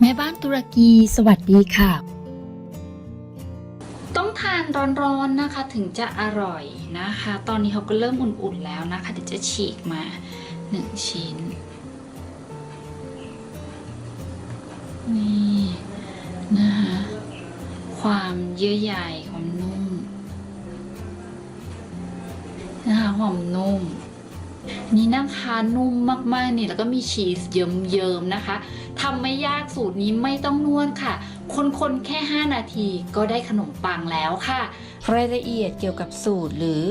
แม่บ้านตุรกีสวัสดีค่ะ ต้องทานร้อนๆนะคะถึงจะอร่อยนะคะ ตอนนี้เขาก็เริ่มอุ่นๆแล้วนะคะเดี๋ยวจะฉีกมาหนึ่งชิ้น นี่นะคะความเยื่อใยความนุ่มนะคะความนุ่ม นี่นะคะนุ่มมากๆนี่แล้วก็มีชีสเยิ้มๆนะคะทำไม่ยากสูตรนี้ไม่ต้องนวดค่ะ คนๆแค่ 5 นาทีก็ได้ขนมปังแล้วค่ะ รายละเอียดเกี่ยวกับสูตรหรือ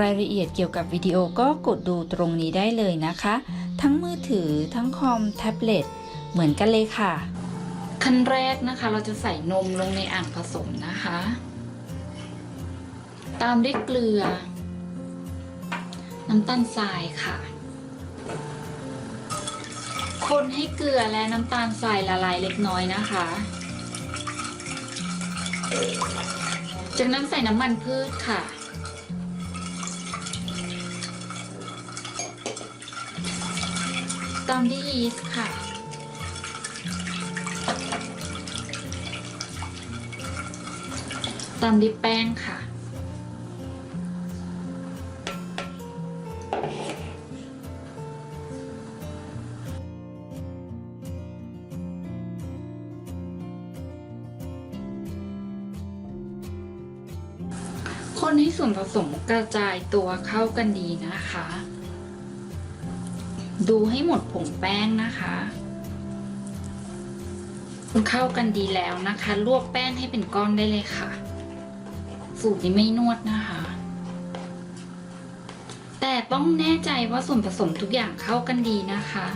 รายละเอียดเกี่ยวกับวิดีโอก็กดดูตรงนี้ได้เลยนะคะ ทั้งมือถือทั้งคอมแท็บเล็ตเหมือนกันเลยค่ะ ขั้นแรกนะคะ เราจะใส่นมลงในอ่างผสมนะคะ ตามด้วยเกลือ น้ำตาลทรายค่ะ คนให้เกลือและน้ำตาลทรายละลายเล็กน้อยนะคะ จากนั้นใส่น้ำมันพืชค่ะ ตามด้วยยีสต์ค่ะตามด้วยแป้งค่ะ คนให้ส่วนผสมกระจายตัวเข้ากันดีนะคะ ดูให้หมดผงแป้งนะคะเข้ากันดีแล้วนะคะ ลวกแป้งให้เป็นก้อนได้เลยค่ะ สูตรนี้ไม่นวดนะคะ แต่ต้องแน่ใจว่าส่วนผสมทุกอย่างเข้ากันดีนะคะ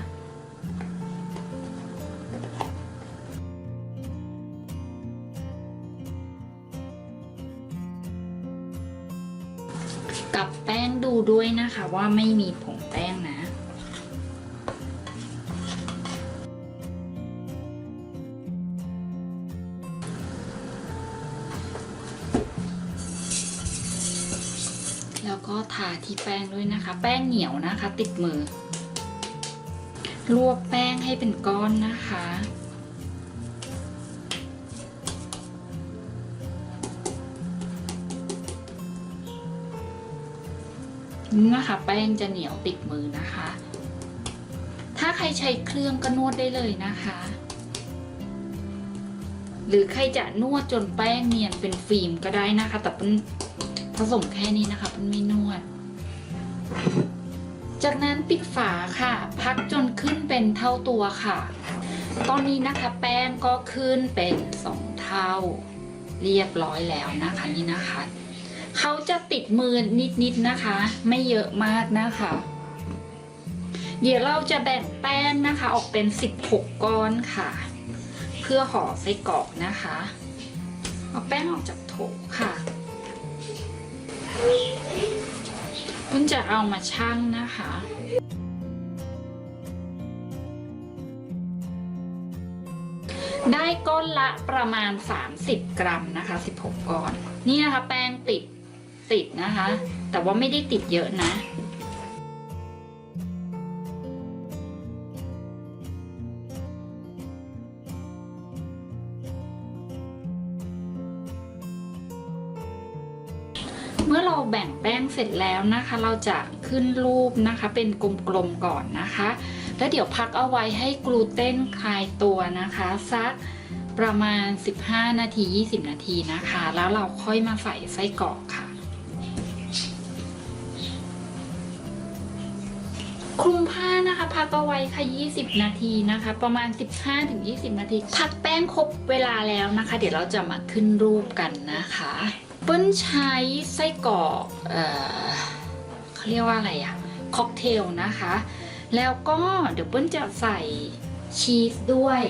กับแป้งดูด้วยนะคะว่าไม่มีผงแป้งนะแล้วก็ทาที่แป้งด้วยนะคะ แป้งเหนียวนะคะ ติดมือ ลวกแป้งให้เป็นก้อนนะคะ นี่นะคะแป้งจะเหนียวติดมือนะคะ ถ้าใครใช้เครื่องก็นวดได้เลยนะคะ หรือใครจะนวดจนแป้งเนียนเป็นฟิล์มก็ได้นะคะ แต่เป็นผสมแค่นี้นะคะเป็นไม่นวด จากนั้นปิดฝาค่ะ พักจนขึ้นเป็นเท่าตัวค่ะ ตอนนี้นะคะแป้งก็ขึ้นเป็นสองเท่า เรียบร้อยแล้วนะคะนี่นะคะ เขาจะติดมือนิดๆนะคะ ไม่เยอะมากนะคะ เดี๋ยวเราจะแบ่งแป้งนะคะ ออกเป็น 16 ก้อนค่ะ เพื่อห่อไส้กรอกนะคะ เอาแป้งออกจากโถค่ะคุณจะเอามาชั่งนะคะได้ก้อนละประมาณ 30 กรัมนะคะ 16 ก้อน นี่นะคะ แป้งติด ติดนะคะ แต่ว่าไม่ได้ติดเยอะนะเมื่อเราแบ่งแป้งเสร็จแล้วนะคะ เราจะขึ้นรูปนะคะเป็นกลมๆก่อนนะคะ แล้วเดี๋ยวพักเอาไว้ให้กลูเตนคลายตัวนะคะสักประมาณ 15 นาที 20 นาทีนะคะ แล้วเราค่อยมาใส่ไส้กรอกค่ะ คลุมผ้านะคะพักเอาไว้ค่ะ 20 นาทีนะคะ ประมาณ 15-20 นาที พักแป้งครบเวลาแล้วนะคะ เดี๋ยวเราจะมาขึ้นรูปกันนะคะเปิ้ลใช้ไส้กรอกเออเขาเรียกว่าอะไรอะค็อกเทลนะคะ แล้วก็เดี๋ยวเปิ้ลจะใส่ชีสด้วย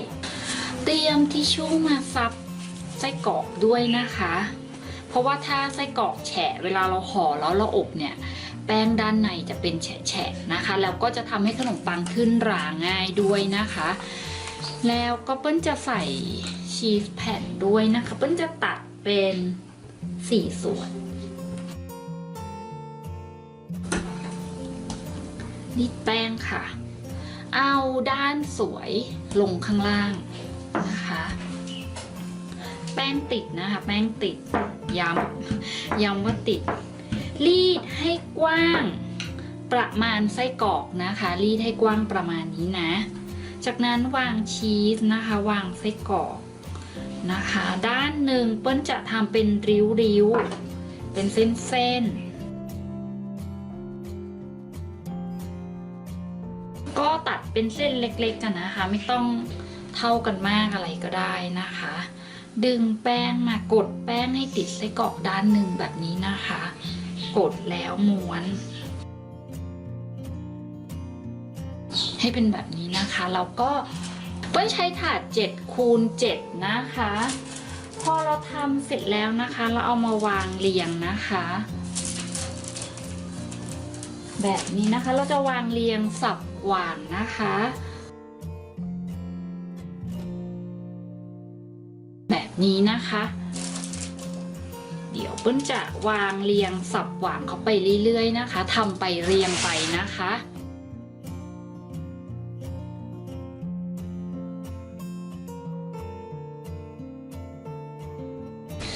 เตรียมทิชชู่มาซับไส้กรอกด้วยนะคะ เพราะว่าถ้าไส้กรอกแฉะเวลาเราห่อแล้วเราอบเนี่ย แป้งด้านในจะเป็นแฉะๆนะคะ แล้วก็จะทำให้ขนมปังขึ้นราง่ายด้วยนะคะ แล้วก็เปิ้ลจะใส่ชีสแผ่นด้วยนะคะ เปิ้ลจะตัดเป็นสี่ส่วน นี่แป้งค่ะ เอาด้านสวยลงข้างล่างนะคะ แป้งติดนะคะ แป้งติดย้ำย้ำว่าติดรี กว้างประมาณไส้กรอกนะคะ รีดให้กว้างประมาณนี้นะ จากนั้นวางชีสนะคะ วางไส้กรอกนะคะ ด้านหนึ่งเปิ้ลจะทำเป็นริ้วๆ เป็นเส้นๆก็ตัดเป็นเส้นเล็กๆกันนะคะ ไม่ต้องเท่ากันมากอะไรก็ได้นะคะ ดึงแป้งมากดแป้งให้ติดไส้กรอกด้านหนึ่งแบบนี้นะคะ กดแล้วม้วน ให้เป็นแบบนี้นะคะเราก็เปิ้ลใช้ถาด7คูณ7นะคะ พอเราทำเสร็จแล้วนะคะ เราเอามาวางเรียงนะคะ แบบนี้นะคะเราจะวางเรียงสับหวางนะคะแบบนี้นะคะ ดี๋ยวเปิ้ลจะวางเรียงสับหวางเขาไปเรื่อยๆนะคะทำไปเรียงไปนะคะ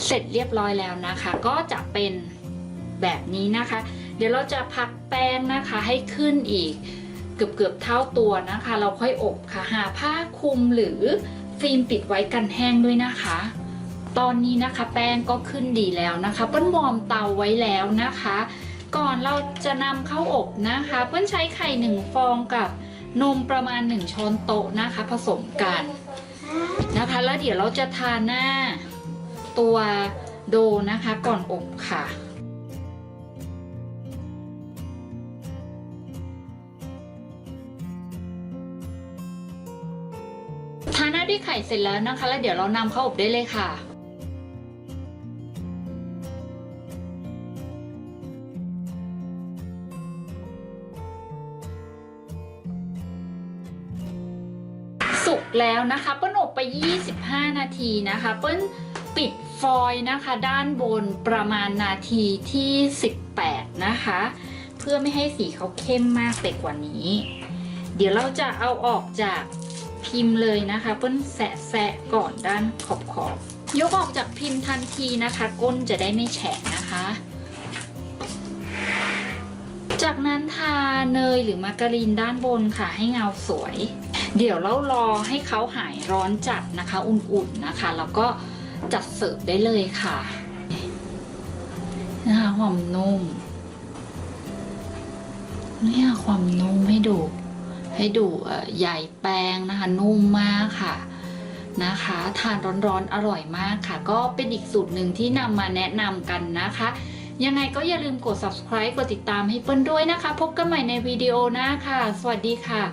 เสร็จเรียบร้อยแล้วนะคะ ก็จะเป็นแบบนี้นะคะ เดี๋ยวเราจะพักแป้งนะคะให้ขึ้นอีกเกือบเกือบๆเท่าตัวนะคะ เราค่อยอบค่ะหาผ้าคลุมหรือฟิล์มปิดไว้กันแห้งด้วยนะคะ ตอนนี้นะคะแป้งก็ขึ้นดีแล้วนะคะเปิ้ลวอร์มเตาไว้แล้วนะคะ ก่อนเราจะนำเข้าอบนะคะ เปิ้ลใช้ไข่หนึ่งฟองกับนมประมาณ 1 ช้อนโต๊ะนะคะ ผสมกันนะคะ แล้วเดี๋ยวเราจะทาหน้าตัวโดนะคะก่อนอบค่ะทาหน้าด้วยไข่เสร็จแล้วนะคะ แล้วเดี๋ยวเรานำเข้าอบได้เลยค่ะ สุกแล้วนะคะเปิ้ลอบไป 25 นาทีนะคะ เปิ้ลปิดฟอยล์นะคะ ด้านบนประมาณนาทีที่ 18 นะคะ เพื่อไม่ให้สีเขาเข้มมากไปกว่านี้ เดี๋ยวเราจะเอาออกจากพิมพ์เลยนะคะ เปิ้ลแสะแสะก่อนด้านขอบขอบๆยกออกจากพิมพ์ทันทีนะคะ ก้นจะได้ไม่แฉะนะคะ จากนั้นทาเนยหรือมาการีนด้านบนค่ะให้เงาสวย เดี๋ยวเรารอให้เขาหายร้อนจัดนะคะ อุ่นๆนะคะ แล้วก็จัดเสิร์ฟได้เลยค่ะนะคะความนุ่มเนี่ยความนุ่มให้ดู ให้ดูใหญ่แป้งนะคะ นุ่มมากค่ะนะคะทานร้อนๆอร่อยมากค่ะ ก็เป็นอีกสูตรหนึ่งที่นำมาแนะนำกันนะคะ ยังไงก็อย่าลืมกด subscribe กดติดตามให้เปิ้ลด้วยนะคะ พบกันใหม่ในวิดีโอหน้าค่ะ สวัสดีค่ะ